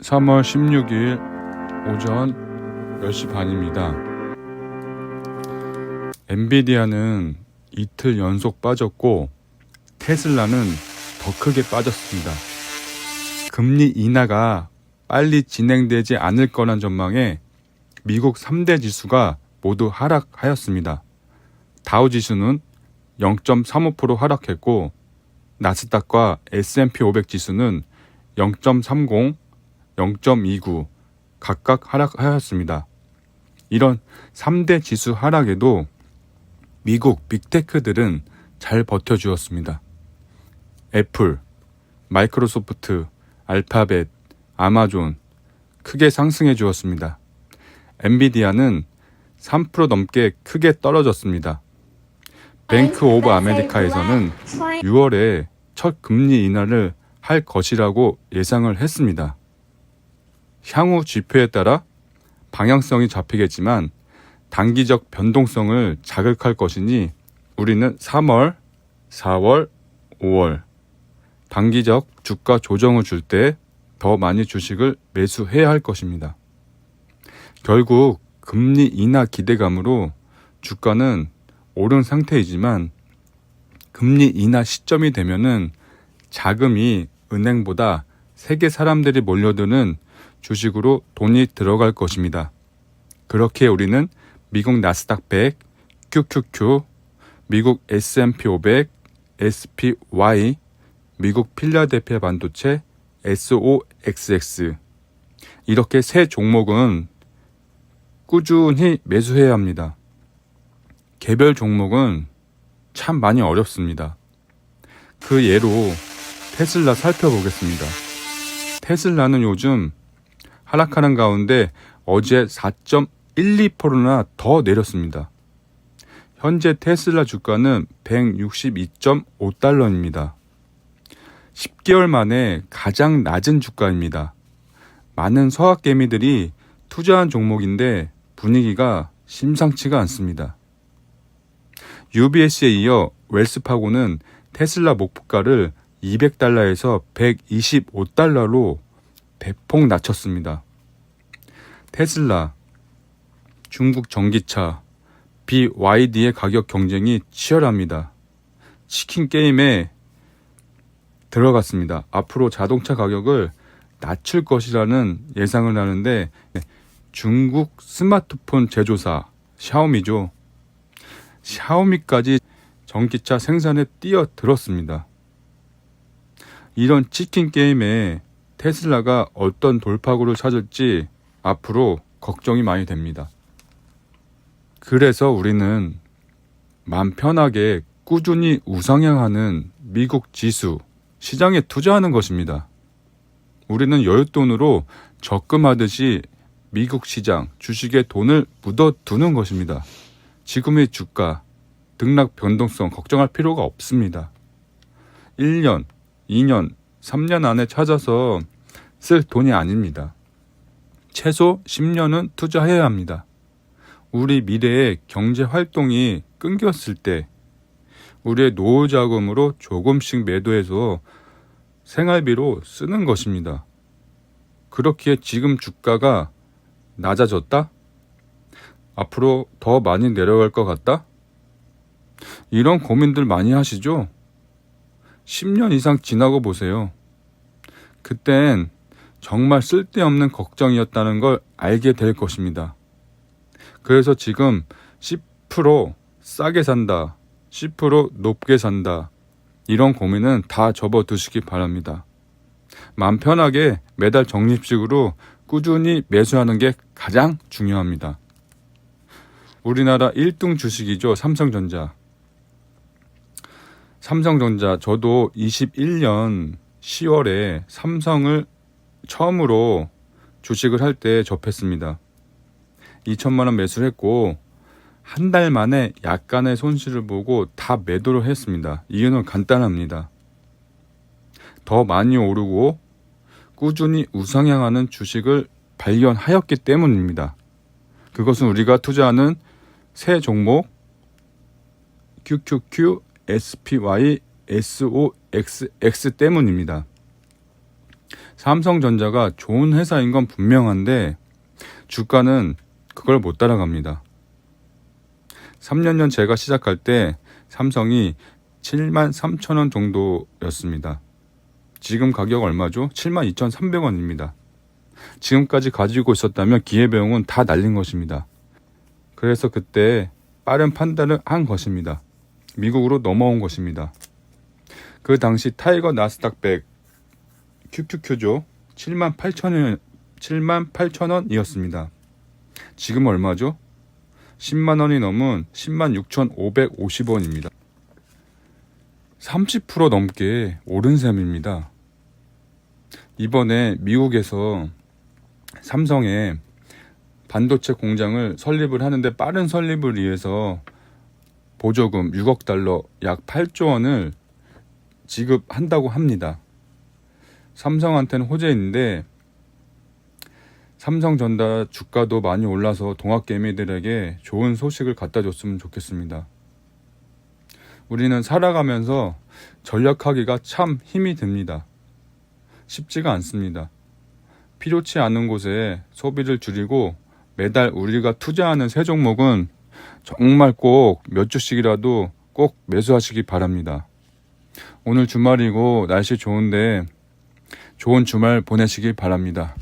3월 16일 오전 10시 반입니다. 엔비디아는 이틀 연속 빠졌고 테슬라는 더 크게 빠졌습니다. 금리 인하가 빨리 진행되지 않을 거란 전망에 미국 3대 지수가 모두 하락하였습니다. 다우 지수는 0.35% 하락했고 나스닥과 S&P 500 지수는 0.30, 0.29 각각 하락하였습니다. 이런 3대 지수 하락에도 미국 빅테크들은 잘 버텨주었습니다. 애플, 마이크로소프트, 알파벳, 아마존 크게 상승해 주었습니다. 엔비디아는 3% 넘게 크게 떨어졌습니다. 뱅크 오브 아메리카에서는 6월에 첫 금리 인하를 할 것이라고 예상을 했습니다. 향후 지표에 따라 방향성이 잡히겠지만 단기적 변동성을 자극할 것이니 우리는 3월, 4월, 5월 단기적 주가 조정을 줄 때 더 많이 주식을 매수해야 할 것입니다. 결국 금리 인하 기대감으로 주가는 오른 상태이지만 금리 인하 시점이 되면은 자금이 은행보다 세계 사람들이 몰려드는 주식으로 돈이 들어갈 것입니다. 그렇게 우리는 미국 나스닥 100, QQQ, 미국 S&P 500, SPY, 미국 필라델피아 반도체, SOXX 이렇게 세 종목은 꾸준히 매수해야 합니다. 개별 종목은 참 많이 어렵습니다. 그 예로 테슬라 살펴보겠습니다. 테슬라는 요즘 하락하는 가운데 어제 4.12%나 더 내렸습니다. 현재 테슬라 주가는 162.5달러입니다. 10개월 만에 가장 낮은 주가입니다. 많은 서학개미들이 투자한 종목인데 분위기가 심상치가 않습니다. UBS에 이어 웰스파고는 테슬라 목표가를 200달러에서 125달러로 대폭 낮췄습니다. 테슬라, 중국 전기차, BYD의 가격 경쟁이 치열합니다. 치킨 게임에 들어갔습니다. 앞으로 자동차 가격을 낮출 것이라는 예상을 하는데 중국 스마트폰 제조사 샤오미죠. 샤오미까지 전기차 생산에 뛰어들었습니다. 이런 치킨 게임에 테슬라가 어떤 돌파구를 찾을지 앞으로 걱정이 많이 됩니다. 그래서 우리는 맘 편하게 꾸준히 우상향하는 미국 지수 시장에 투자하는 것입니다. 우리는 여윳돈으로 적금하듯이 미국 시장 주식에 돈을 묻어두는 것입니다. 지금의 주가 등락 변동성 걱정할 필요가 없습니다. 1년, 2년, 3년 안에 찾아서 쓸 돈이 아닙니다. 최소 10년은 투자해야 합니다. 우리 미래의 경제 활동이 끊겼을 때 우리의 노후 자금으로 조금씩 매도해서 생활비로 쓰는 것입니다. 그렇기에 지금 주가가 낮아졌다? 앞으로 더 많이 내려갈 것 같다? 이런 고민들 많이 하시죠? 10년 이상 지나고 보세요. 그땐 정말 쓸데없는 걱정이었다는 걸 알게 될 것입니다. 그래서 지금 10% 싸게 산다, 10% 높게 산다, 이런 고민은 다 접어 두시기 바랍니다. 마음 편하게 매달 적립식으로 꾸준히 매수하는 게 가장 중요합니다. 우리나라 1등 주식이죠. 삼성전자. 삼성전자 저도 21년 10월에 삼성을 처음으로 주식을 할 때 접했습니다. 2천만 원 매수를 했고 한 달 만에 약간의 손실을 보고 다 매도를 했습니다. 이유는 간단합니다. 더 많이 오르고 꾸준히 우상향하는 주식을 발견하였기 때문입니다. 그것은 우리가 투자하는 새 종목 QQQ, SPY, SOXX 때문입니다. 삼성전자가 좋은 회사인 건 분명한데 주가는 그걸 못 따라갑니다. 3년 전 제가 시작할 때 삼성이 7만 3천 원 정도였습니다. 지금 가격 얼마죠? 7만 2,300원입니다. 지금까지 가지고 있었다면 기회비용은 다 날린 것입니다. 그래서 그때 빠른 판단을 한 것입니다. 미국으로 넘어온 것입니다. 그 당시 타이거 나스닥 100 QQQ죠. 7만 8천 원 7만 8천 원이었습니다. 지금 얼마죠? 10만 원이 넘은 10만 6,550원입니다. 30% 넘게 오른 셈입니다. 이번에 미국에서 삼성에 반도체 공장을 설립을 하는데 빠른 설립을 위해서 보조금 6억 달러 약 8조 원을 지급한다고 합니다. 삼성한테는 호재인데 삼성전자 주가도 많이 올라서 동학개미들에게 좋은 소식을 갖다 줬으면 좋겠습니다. 우리는 살아가면서 전략하기가 참 힘이 듭니다. 쉽지가 않습니다. 필요치 않은 곳에 소비를 줄이고 매달 우리가 투자하는 새 종목은 정말 꼭 몇 주씩이라도 꼭 매수하시기 바랍니다. 오늘 주말이고 날씨 좋은데 좋은 주말 보내시기 바랍니다.